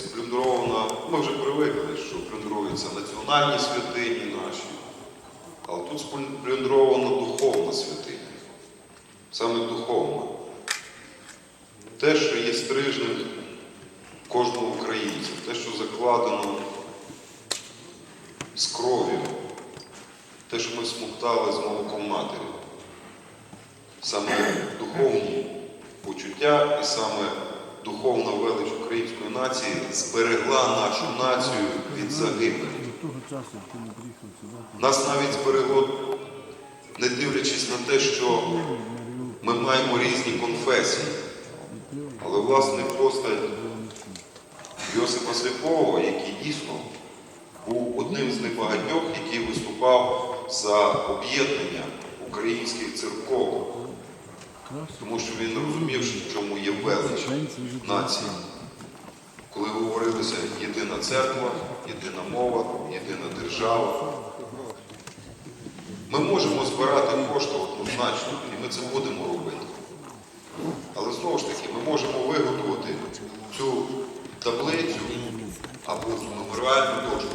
сплюндрована, ми вже привикли, що плюндруються національні святині наші, але тут сплюндрована духовна святиня, саме духовна. Те, що є стрижним кожного українця, те, що закладено з кров'ю, те, що ми смоктали з молоком матері, саме духовні почуття і саме духовна велич української нації зберегла нашу націю від загибелі. Нас навіть зберегло, не дивлячись на те, що ми маємо різні конфесії. Але власне постать Йосипа Сліпого, який дійсно був одним з небагатьох, який виступав за об'єднання українських церков, тому що він розумів, що в чому є велич нації. Коли говорилося єдина церква, єдина мова, єдина держава. Ми можемо збирати кошти однозначно, і ми це будемо робити. Але знову ж таки, ми можемо виготовити цю таблицю або меморіальну дошку,